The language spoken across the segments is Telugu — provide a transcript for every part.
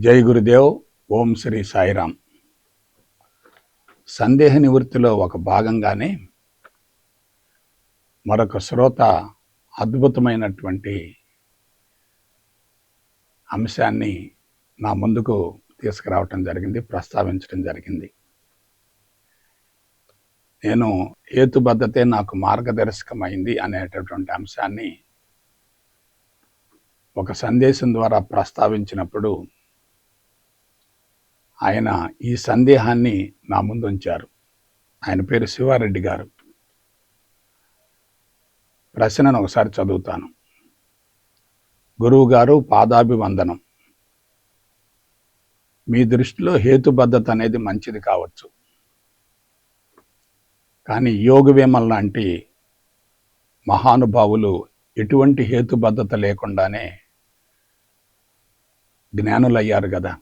జై గురుదేవ్ ఓం శ్రీ సాయిరామ్. సందేహ నివృత్తిలో ఒక భాగంగానే మరొక శ్రోత అద్భుతమైనటువంటి అంశాన్ని నా ముందుకు తీసుకురావటం జరిగింది ప్రస్తావించడం జరిగింది. నేను హేతుబద్ధతే నాకు మార్గదర్శకమైంది అనేటటువంటి అంశాన్ని ఒక సందేశం ద్వారా ప్రస్తావించినప్పుడు ఆయన ఈ సందేహాన్ని నా ముందు ఉంచారు ఆయన పేరు శివారెడ్డి గారు. ప్రశ్నను ఒకసారి చదువుతాను. గురువు గారు పాదాభివందనం. మీ దృష్టిలో హేతుబద్ధత అనేది మంచిది కావచ్చు. కానీ యోగ వేమల్ లాంటి మహానుభావులు ఎటువంటి హేతుబద్ధత లేకుండానే జ్ఞానులయ్యారు కదా.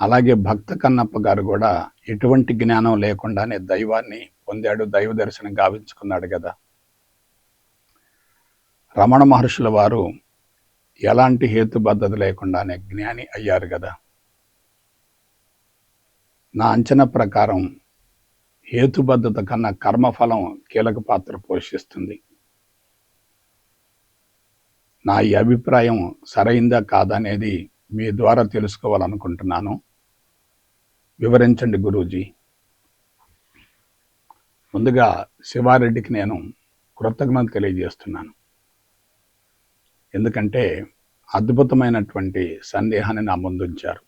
అలాగే భక్త కన్నప్ప గారు కూడా ఎటువంటి జ్ఞానం లేకుండానే దైవాన్ని పొందాడు దైవ దర్శనం గావించుకున్నాడు కదా. రమణ మహర్షుల వారు ఎలాంటి హేతుబద్ధత లేకుండానే జ్ఞాని అయ్యారు కదా. నా అంచనా ప్రకారం హేతుబద్ధత కన్నా కర్మఫలం కీలక పాత్ర పోషిస్తుంది. నా ఈ అభిప్రాయం సరైందా కాదనేది మీ ద్వారా తెలుసుకోవాలనుకుంటున్నాను. వివరించండి గురూజీ. ముందుగా శివారెడ్డికి నేను కృతజ్ఞత తెలియజేస్తున్నాను. ఎందుకంటే అద్భుతమైనటువంటి సందేహాన్ని నా ముందుంచారు.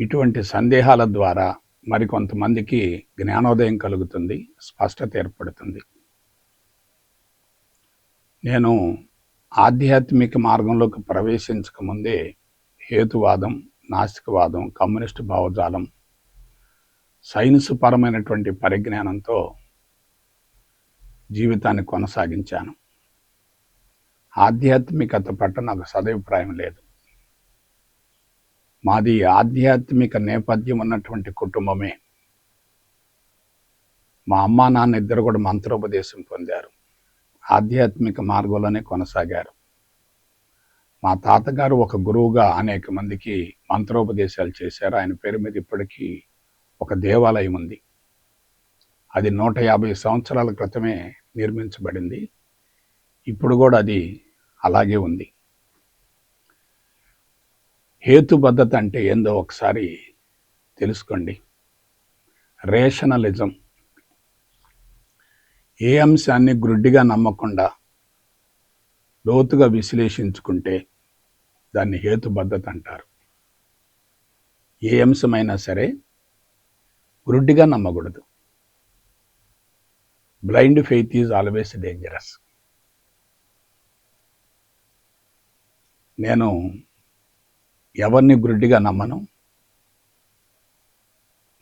ఇటువంటి సందేహాల ద్వారా మరికొంతమందికి జ్ఞానోదయం కలుగుతుంది స్పష్టత ఏర్పడుతుంది. నేను ఆధ్యాత్మిక మార్గంలోకి ప్రవేశించకముందే హేతువాదం నాస్తికవాదం కమ్యూనిస్టు భావజాలం సైన్స్ పరమైనటువంటి పరిజ్ఞానంతో జీవితాన్ని కొనసాగించాను. ఆధ్యాత్మికత పట్ల నాకు సదభిప్రాయం లేదు. మాది ఆధ్యాత్మిక నేపథ్యం ఉన్నటువంటి కుటుంబమే. మా అమ్మా నాన్న ఇద్దరు కూడా మంత్రోపదేశం పొందారు. ఆధ్యాత్మిక మార్గంలోనే కొనసాగారు. మా తాతగారు ఒక గురువుగా అనేక మందికి మంత్రోపదేశాలు చేశారు. ఆయన పేరు మీద ఇప్పటికీ ఒక దేవాలయం ఉంది. అది నూట యాభై సంవత్సరాల క్రితమే నిర్మించబడింది. ఇప్పుడు కూడా అది అలాగే ఉంది. హేతుబద్ధత అంటే ఏందో ఒకసారి తెలుసుకోండి. రేషనలిజం. ఏ అంశాన్ని గ్రుడ్డిగా నమ్మకుండా లోతుగా విశ్లేషించుకుంటే దాన్ని హేతుబద్ధత అంటారు. ఏ అంశమైనా సరే గ్రుడ్డిగా నమ్మకూడదు. Blind faith is always dangerous. నేను ఎవరిని గ్రుడ్డిగా నమ్మను?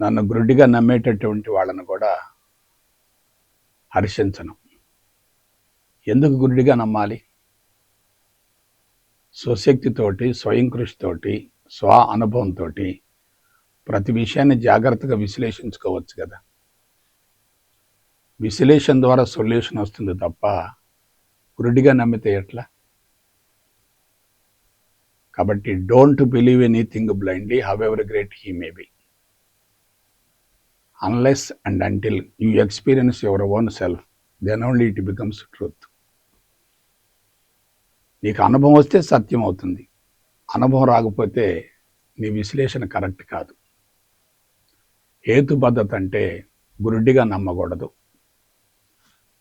నన్ను గ్రుడ్డిగా నమ్మేటటువంటి వాళ్ళను కూడా హర్షించను. ఎందుకు గురుడిగా నమ్మాలి? స్వశక్తితోటి స్వయం కృషితోటి స్వ అనుభవంతో ప్రతి విషయాన్ని జాగ్రత్తగా విశ్లేషించుకోవచ్చు కదా. విశ్లేషణ ద్వారా సొల్యూషన్ వస్తుంది తప్ప గురుడిగా నమ్మితే ఎట్లా? కాబట్టి don't believe anything blindly however great he may be. Unless and until you experience your own self then only it becomes truth. నీకు అనుభవం వస్తే సత్యం అవుతుంది అనుభవం రాకపోతే నీ విశ్లేషణ కరెక్ట్ కాదు. హేతుబద్ధత అంటే గురుడిగా నమ్మకూడదు.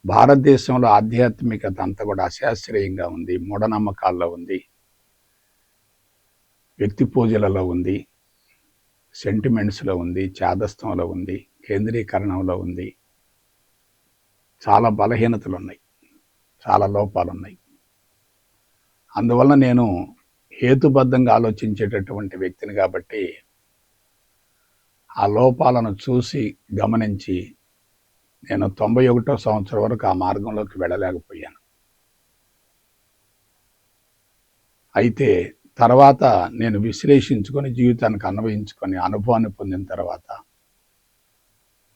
భారతదేశంలో ఆధ్యాత్మికత అంతా కూడా అశాస్త్రీయంగా ఉంది మూఢనమ్మకాల్లో ఉంది వ్యక్తి పూజలలో ఉంది సెంటిమెంట్స్లో ఉంది చాదస్తంలో ఉంది కేంద్రీకరణంలో ఉంది. చాలా బలహీనతలు ఉన్నాయి చాలా లోపాలు ఉన్నాయి అందువల్ల నేను హేతుబద్ధంగా ఆలోచించేటటువంటి వ్యక్తిని కాబట్టి ఆ లోపాలను చూసి గమనించి నేను తొంభై ఒకటో సంవత్సరం వరకు ఆ మార్గంలోకి వెళ్ళలేకపోయాను. అయితే తర్వాత నేను విశ్లేషించుకొని జీవితానికి అన్వయించుకొని అనుభవాన్ని పొందిన తర్వాత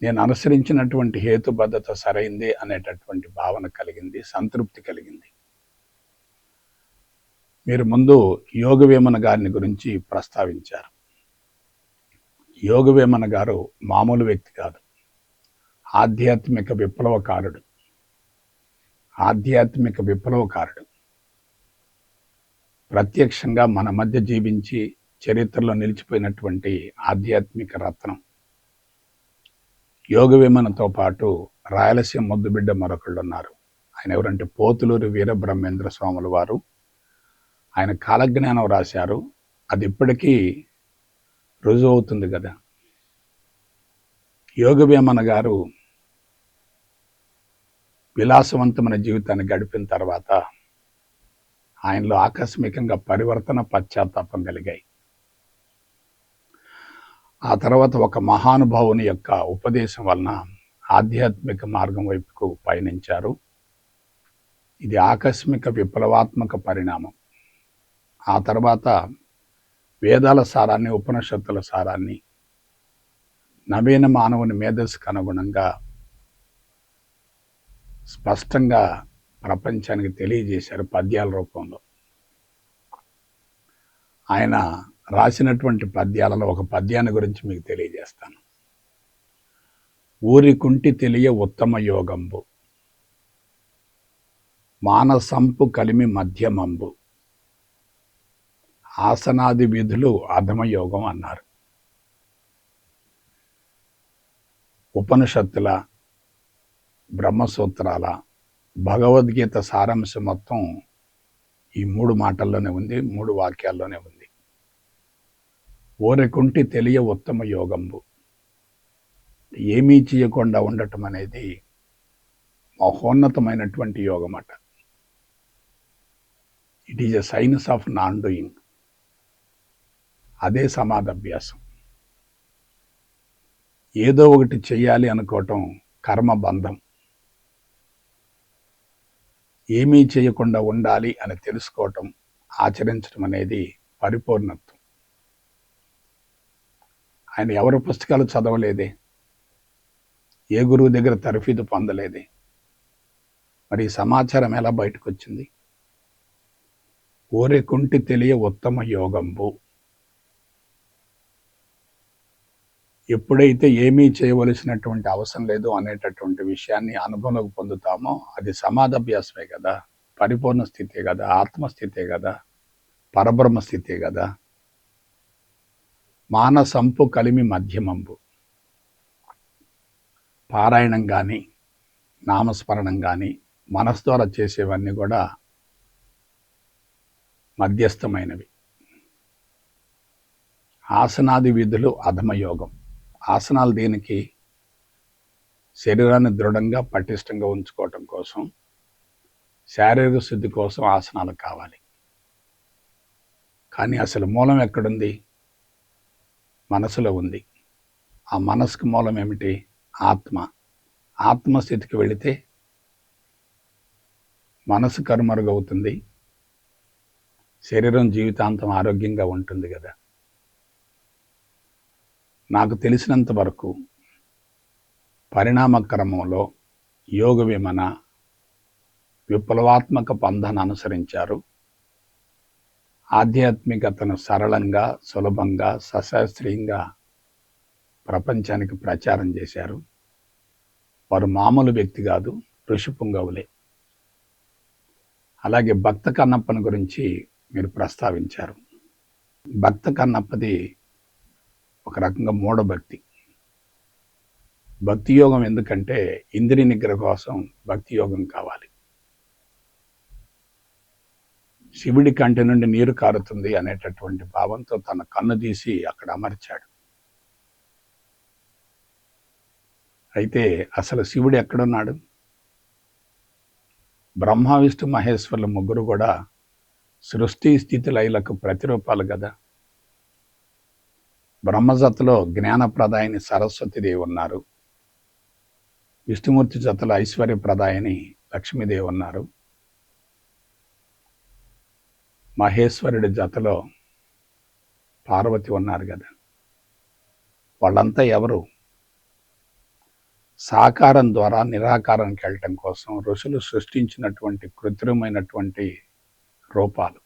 నేను అనుసరించినటువంటి హేతుబద్ధత సరైంది అనేటటువంటి భావన కలిగింది సంతృప్తి కలిగింది. మీరు ముందు యోగవేమన గారిని గురించి ప్రస్తావించారు. యోగవేమన గారు మామూలు వ్యక్తి కాదు. ఆధ్యాత్మిక విప్లవకారుడు. ఆధ్యాత్మిక విప్లవకారుడు. ప్రత్యక్షంగా మన మధ్య జీవించి చరిత్రలో నిలిచిపోయినటువంటి ఆధ్యాత్మిక రత్నం. యోగ విమనతో పాటు రాయలసీమ ముద్దుబిడ్డ మరొకళ్ళు ఉన్నారు ఆయన ఎవరంటే పోతులూరి వీరబ్రహ్మేంద్ర స్వాముల వారు. ఆయన కాలజ్ఞానం రాశారు. అది ఇప్పటికీ రుజువు అవుతుంది కదా. యోగవేమన గారు విలాసవంతమైన జీవితాన్ని గడిపిన తర్వాత ఆయనలో ఆకస్మికంగా పరివర్తన పశ్చాత్తాపం కలిగాయి. ఆ తర్వాత ఒక మహానుభావుని యొక్క ఉపదేశం వలన ఆధ్యాత్మిక మార్గం వైపుకు పయనించారు. ఇది ఆకస్మిక విప్లవాత్మక పరిణామం. ఆ తర్వాత వేదాల సారాన్ని ఉపనిషత్తుల సారాన్ని నవీన మానవుని మేధస్సుకు అనుగుణంగా స్పష్టంగా ప్రపంచానికి తెలియజేశారు పద్యాల రూపంలో. ఆయన రాసినటువంటి పద్యాలలో ఒక పద్యాన్ని గురించి మీకు తెలియజేస్తాను. ఊరి కుంటి తెలియ ఉత్తమ యోగంబు మానసంపు కలిమి మధ్యమంబు. ఆసనాది విధులు అధమయోగం అన్నారు. ఉపనిషత్తుల బ్రహ్మసూత్రాల భగవద్గీత సారాంశం మొత్తం ఈ మూడు మాటల్లోనే ఉంది మూడు వాక్యాల్లోనే ఉంది. ఓరెకుంటి తెలియ ఉత్తమ యోగంబు. ఏమీ చేయకుండా ఉండటం అనేది మహోన్నతమైనటువంటి యోగం అట it is a science of non doing అదే సమాధభ్యాసం. ఏదో ఒకటి చేయాలి అనుకోవటం కర్మబంధం ఏమీ చేయకుండా ఉండాలి అని తెలుసుకోవటం ఆచరించడం అనేది పరిపూర్ణత్వం. ఆయన ఎవరి పుస్తకాలు చదవలేదే? ఏ గురువు దగ్గర తరఫీదు పొందలేదే? మరి సమాచారం ఎలా బయటకు వచ్చింది కుంటి తెలియ ఉత్తమ యోగంబు. ఎప్పుడైతే ఏమీ చేయవలసినటువంటి అవసరం లేదు అనేటటువంటి విషయాన్ని అనుభవంలోకి పొందుతామో అది సమాధాభ్యాసమే కదా. పరిపూర్ణ స్థితే కదా. ఆత్మస్థితే కదా. పరబ్రహ్మ స్థితే కదా. మానసంపు కలిమి మధ్యమంపు పారాయణం కానీ నామస్మరణం కానీ మనసు ద్వారా చేసేవన్నీ కూడా మధ్యస్థమైనవి. ఆసనాది విధులు అధమయోగం. ఆసనాలు దేనికి శరీరాన్ని దృఢంగా పటిష్టంగా ఉంచుకోవటం కోసం శారీరక శుద్ధి కోసం ఆసనాలు కావాలి. కానీ అసలు మూలం ఎక్కడుంది? మనసులో ఉంది. ఆ మనసుకు మూలం ఏమిటి? ఆత్మ. ఆత్మస్థితికి వెళితే మనసు కరుమరుగవుతుంది శరీరం జీవితాంతం ఆరోగ్యంగా ఉంటుంది కదా. నాకు తెలిసినంత వరకు పరిణామ క్రమంలో యోగ విమన విప్లవాత్మక పంధన అనుసరించారు. ఆధ్యాత్మికతను సరళంగా సులభంగా సశాస్త్రీయంగా ప్రపంచానికి ప్రచారం చేశారు. వారు మామూలు వ్యక్తి కాదు ఋషి పుంగవులే. అలాగే భక్త కన్నప్పని గురించి మీరు ప్రస్తావించారు. భక్త కన్నప్పది ఒక రకంగా మూఢభక్తి భక్తి. యోగం ఎందుకంటే ఇంద్రియ నిగ్రహ కోసం భక్తి యోగం కావాలి. శివుడి కంటి నుండి నీరు కారుతుంది అనేటటువంటి భావంతో తన కన్ను తీసి అక్కడ అమర్చాడు. అయితే అసలు శివుడు ఎక్కడున్నాడు? బ్రహ్మ విష్ణు మహేశ్వరుల ముగ్గురు కూడా సృష్టి స్థితి లైలకు ప్రతిరూపాలు కదా. బ్రహ్మజతలో జ్ఞానప్రదాయని సరస్వతిదేవి ఉన్నారు. విష్ణుమూర్తి జతలో ఐశ్వర్యప్రదాయని లక్ష్మీదేవి ఉన్నారు. మహేశ్వరుడి జతలో పార్వతి ఉన్నారు కదా. వాళ్ళంతా ఎవరు? సాకారం ద్వారా నిరాకారానికి వెళ్ళటం కోసం ఋషులు సృష్టించినటువంటి కృత్రిమైనటువంటి రూపాలు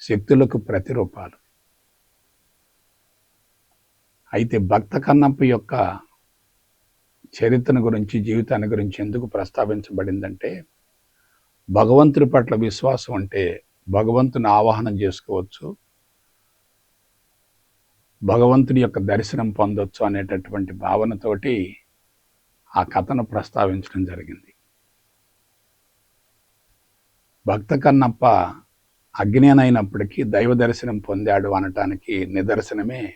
శక్తులకు ప్రతిరూపాలు. అయితే భక్త కన్నప్ప యొక్క చరిత్రను గురించి జీవితాన్ని గురించి ఎందుకు ప్రస్తావించబడిందంటే భగవంతుడి పట్ల విశ్వాసం అంటే భగవంతుని ఆవాహనం చేసుకోవచ్చు భగవంతుని యొక్క దర్శనం పొందొచ్చు అనేటటువంటి భావనతోటి ఆ కథను ప్రస్తావించడం జరిగింది. భక్త కన్నప్ప అజ్ఞానైనప్పటికీ దైవ దర్శనం పొందాడు అనటానికి నిదర్శనమే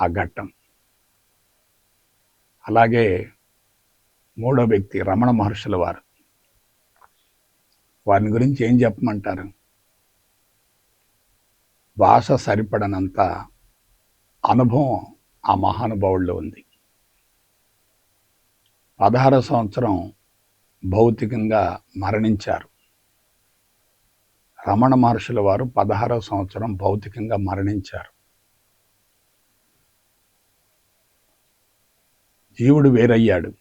ఆ ఘట్టం. అలాగే మూడో వ్యక్తి రమణ మహర్షుల వారు. వారిని గురించి ఏం చెప్పమంటారు? భాష సరిపడనంత అనుభవం ఆ మహానుభావుల్లో ఉంది. పదహారు సంవత్సరం భౌతికంగా మరణించారు. రమణ మహర్షుల వారు పదహారవ సంవత్సరం భౌతికంగా మరణించారు. జీవుడు వేరయ్యాడు.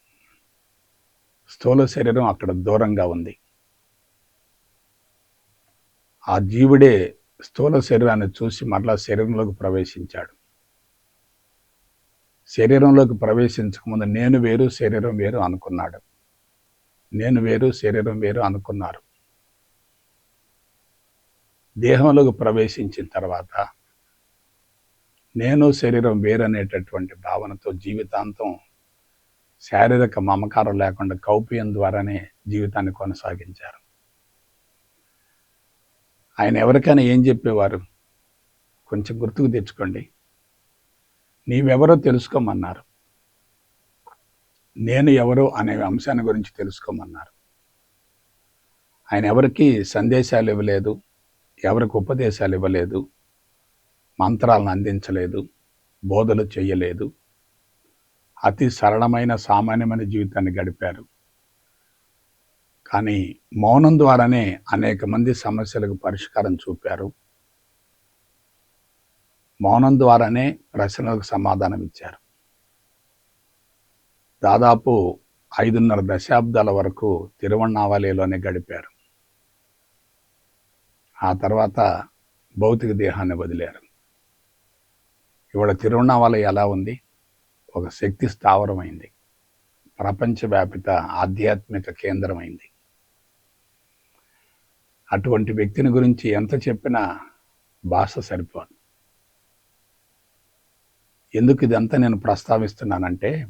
స్థూల శరీరం అక్కడ దూరంగా ఉంది. ఆ జీవుడే స్థూల శరీరాన్ని చూసి మరలా శరీరంలోకి ప్రవేశించాడు. శరీరంలోకి ప్రవేశించకముందు నేను వేరు శరీరం వేరు అనుకున్నాడు. నేను వేరు శరీరం వేరు అనుకున్నారు. దేహంలోకి ప్రవేశించిన తర్వాత నేను శరీరం వేరనేటటువంటి భావనతో జీవితాంతం శారీరక మమకారం లేకుండా కౌపీయం ద్వారానే జీవితాన్ని కొనసాగించారు. ఆయన ఎవరికైనా ఏం చెప్పేవారు? కొంచెం గుర్తుకు తెచ్చుకోండి. నీవెవరో తెలుసుకోమన్నారు. నేను ఎవరు అనే అంశాన్ని గురించి తెలుసుకోమన్నారు. ఆయన ఎవరికి సందేశాలు ఇవ్వలేదు ఎవరికి ఉపదేశాలు ఇవ్వలేదు మంత్రాలను అందించలేదు బోధలు చేయలేదు అతి సరళమైన సామాన్యమైన జీవితాన్ని గడిపారు. కానీ మౌనం ద్వారానే అనేక మంది సమస్యలకు పరిష్కారం చూపారు. మౌనం ద్వారానే ప్రశ్నలకు సమాధానం ఇచ్చారు. దాదాపు ఐదున్నర దశాబ్దాల వరకు తిరువణావలిలోనే గడిపారు. ఆ తర్వాత భౌతిక దేహాన్ని వదిలారు. ఇవాళ తిరువణావళి ఎలా ఉంది? ఒక శక్తి స్థావరమైంది. ప్రపంచవ్యాపిత ఆధ్యాత్మిక కేంద్రమైంది. అటువంటి వ్యక్తిని గురించి ఎంత చెప్పినా భాష సరిపోదు. ఎందుకు ఇదంతా నేను ప్రస్తావిస్తున్నానంటే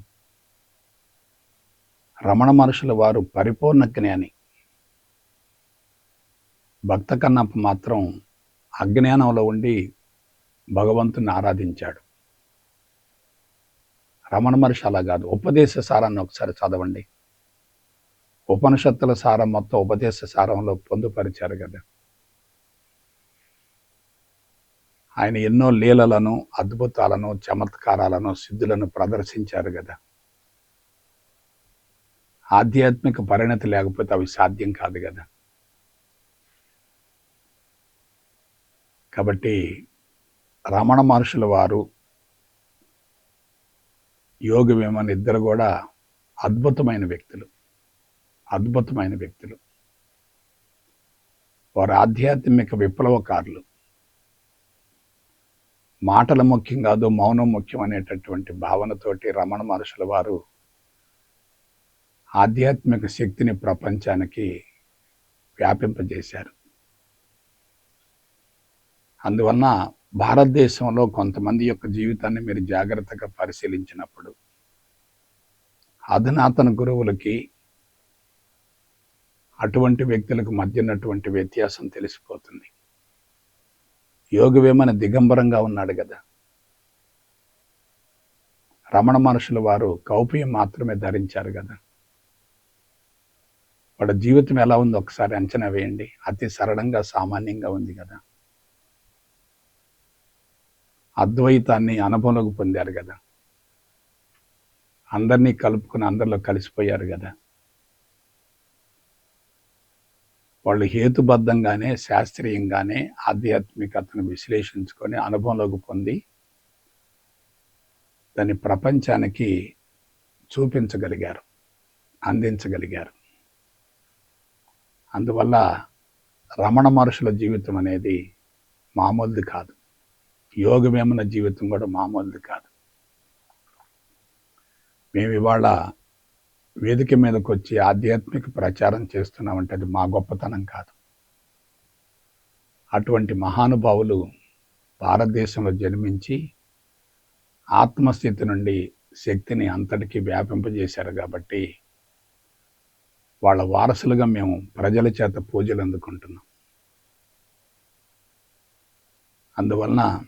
రమణ మనుషుల వారు పరిపూర్ణ జ్ఞాని. భక్త కన్నప్ప మాత్రం అజ్ఞానంలో ఉండి భగవంతుని ఆరాధించాడు. రమణ మహర్షి అలా కాదు. ఉపదేశ సారాన్ని ఒకసారి చదవండి. ఉపనిషత్తుల సారం మొత్తం ఉపదేశ సారంలో పొందుపరిచారు కదా. ఆయన ఎన్నో లీలలను అద్భుతాలను చమత్కారాలను సిద్ధులను ప్రదర్శించారు కదా. ఆధ్యాత్మిక పరిణతి లేకపోతే అవి సాధ్యం కాదు కదా. కాబట్టి రమణ మహర్షుల వారు యోగి వేమన్ ఇద్దరు కూడా అద్భుతమైన వ్యక్తులు. అద్భుతమైన వ్యక్తులు. వారు ఆధ్యాత్మిక విప్లవకారులు. మాటల ముఖ్యం కాదు మౌనం ముఖ్యం అనేటటువంటి భావనతోటి రమణ మహర్షుల వారు ఆధ్యాత్మిక శక్తిని ప్రపంచానికి వ్యాపింపజేశారు. అందువలన భారతదేశంలో కొంతమంది యొక్క జీవితాన్ని మీరు జాగ్రత్తగా పరిశీలించినప్పుడు అధునాతన గురువులకి అటువంటి వ్యక్తులకు మధ్య ఉన్నటువంటి వ్యత్యాసం తెలిసిపోతుంది. యోగవేమన దిగంబరంగా ఉన్నాడు కదా. రమణ మనుషులు వారు కౌపీయం మాత్రమే ధరించారు కదా. వాడి జీవితం ఎలా ఉందో ఒకసారి అంచనా వేయండి. అతి సరళంగా సామాన్యంగా ఉంది కదా. అద్వైతాన్ని అనుభవంలోకి పొందారు కదా. అందరినీ కలుపుకుని అందరిలో కలిసిపోయారు కదా. వాళ్ళు హేతుబద్ధంగానే శాస్త్రీయంగానే ఆధ్యాత్మికతను విశ్లేషించుకొని అనుభవంలోకి పొంది దాన్ని ప్రపంచానికి చూపించగలిగారు అందించగలిగారు. అందువల్ల రమణ మహర్షుల జీవితం అనేది మామూలుది కాదు. యోగమేమన్న జీవితం కూడా మామూలుది కాదు. మేము ఇవాళ వేదిక మీదకి వచ్చి ఆధ్యాత్మిక ప్రచారం చేస్తున్నామంటే అది మా గొప్పతనం కాదు. అటువంటి మహానుభావులు భారతదేశంలో జన్మించి ఆత్మస్థితి నుండి శక్తిని అంతటికీ వ్యాపింపజేశారు కాబట్టి వాళ్ళ వారసులుగా మేము ప్రజల చేత పూజలు అందుకుంటున్నాం. అందువలన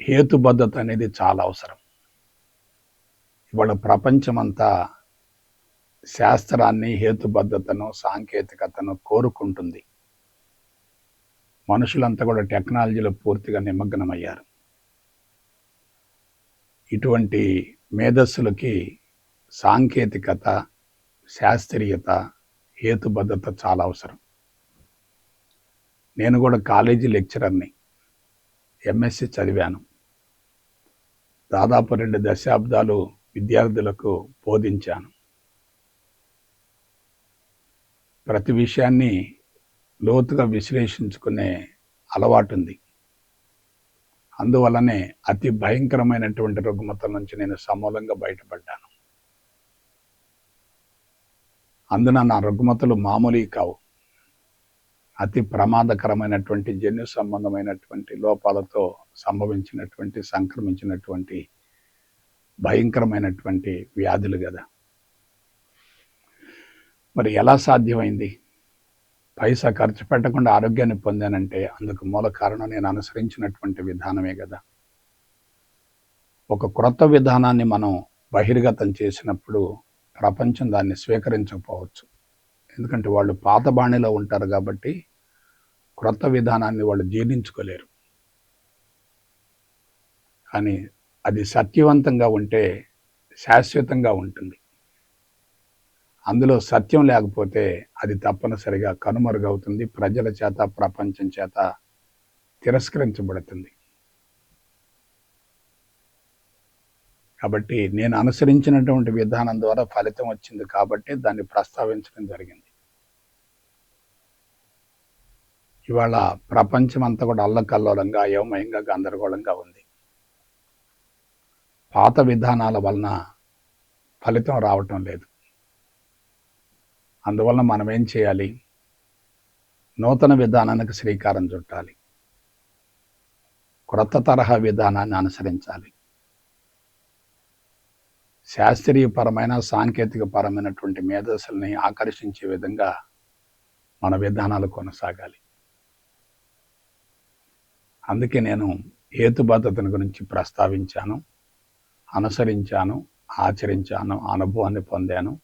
హేతుబద్ధత అనేది చాలా అవసరం. ఇవాళ ప్రపంచమంతా శాస్త్రాన్ని హేతుబద్ధతను సాంకేతికతను కోరుకుంటుంది. మనుషులంతా కూడా టెక్నాలజీలో పూర్తిగా నిమగ్నమయ్యారు. ఇటువంటి మేధస్సులకి సాంకేతికత శాస్త్రీయత హేతుబద్ధత చాలా అవసరం. నేను కూడా కాలేజీ లెక్చరర్ని ఎంఎస్సి చదివాను. దాదాపు రెండు దశాబ్దాలు విద్యార్థులకు బోధించాను. ప్రతి విషయాన్ని లోతుగా విశ్లేషించుకునే అలవాటు ఉంది అందువల్లనే అతి భయంకరమైనటువంటి రుగ్మతల నుంచి నేను సమూలంగా బయటపడ్డాను. అందున నా రుగ్మతలు మామూలు కావు. అతి ప్రమాదకరమైనటువంటి జన్యు సంబంధమైనటువంటి లోపాలతో సంభవించినటువంటి సంక్రమించినటువంటి భయంకరమైనటువంటి వ్యాధులు కదా మరి ఎలా సాధ్యమైంది? పైసా ఖర్చు పెట్టకుండా ఆరోగ్యాన్ని పొందానంటే అందుకు మూల కారణం నేను అనుసరించినటువంటి విధానమే కదా ఒక క్రొత్త విధానాన్ని మనం బహిర్గతం చేసినప్పుడు ప్రపంచం దాన్ని స్వీకరించకపోవచ్చు. ఎందుకంటే వాళ్ళు పాత బాణిలో ఉంటారు కాబట్టి క్రొత్త విధానాన్ని వాళ్ళు జీర్ణించుకోలేరు. కానీ అది సత్యవంతంగా ఉంటే శాశ్వతంగా ఉంటుంది. అందులో సత్యం లేకపోతే అది తప్పనిసరిగా కనుమరుగవుతుంది. ప్రజల చేత ప్రపంచం చేత తిరస్కరించబడుతుంది. కాబట్టి నేను అనుసరించినటువంటి విధానం ద్వారా ఫలితం వచ్చింది కాబట్టి దాన్ని ప్రస్తావించడం జరిగింది. ఇవాళ ప్రపంచం అంతా కూడా అల్లకల్లోలంగా అయోమయంగా గందరగోళంగా ఉంది. పాత విధానాల వలన ఫలితం రావటం లేదు. అందువలన మనం ఏం చేయాలి? నూతన విధానానికి శ్రీకారం చుట్టాలి. క్రొత్త తరహా విధానాన్ని అనుసరించాలి. శాస్త్రీయపరమైన సాంకేతిక పరమైనటువంటి మేధస్సుల్ని ఆకర్షించే విధంగా మన విధానాలు కొనసాగాలి. అందుకే నేను హేతుబద్ధతను గురించి ప్రస్తావించాను అనుసరించాను ఆచరించాను అనుభవాన్ని పొందాను.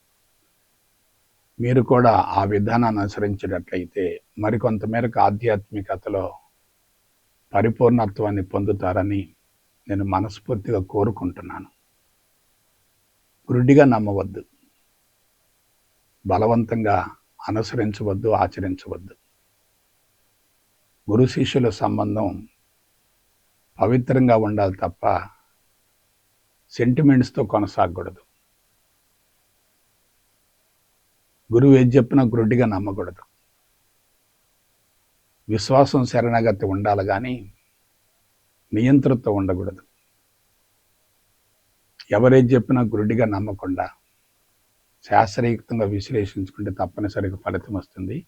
మీరు కూడా ఆ విధానాన్ని అనుసరించేటట్లయితే మరికొంత మేరకు ఆధ్యాత్మికతలో పరిపూర్ణత్వాన్ని పొందుతారని నేను మనస్ఫూర్తిగా కోరుకుంటున్నాను. గురుడిగా నమ్మవద్దు. బలవంతంగా అనుసరించవద్దు ఆచరించవద్దు. గురు శిష్యుల సంబంధం పవిత్రంగా ఉండాలి తప్ప సెంటిమెంట్స్తో కొనసాగకూడదు. గురువు ఏది చెప్పినా గురుడిగా నమ్మకూడదు. విశ్వాసం శరణగతి ఉండాలి కానీ నియంత్రిత ఉండకూడదు. ఎవరేది చెప్పినా గురుడిగా నమ్మకుండా శాస్త్రయుక్తంగా విశ్లేషించుకుంటే తప్పనిసరిగా ఫలితం వస్తుంది.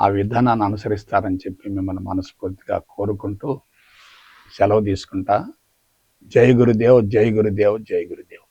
ఆ విధానాన్ని అనుసరిస్తారని చెప్పి మిమ్మల్ని మనస్ఫూర్తిగా కోరుకుంటూ సెలవు తీసుకుంటా. జై గురుదేవ్ జై గురుదేవ్ జై గురుదేవ్.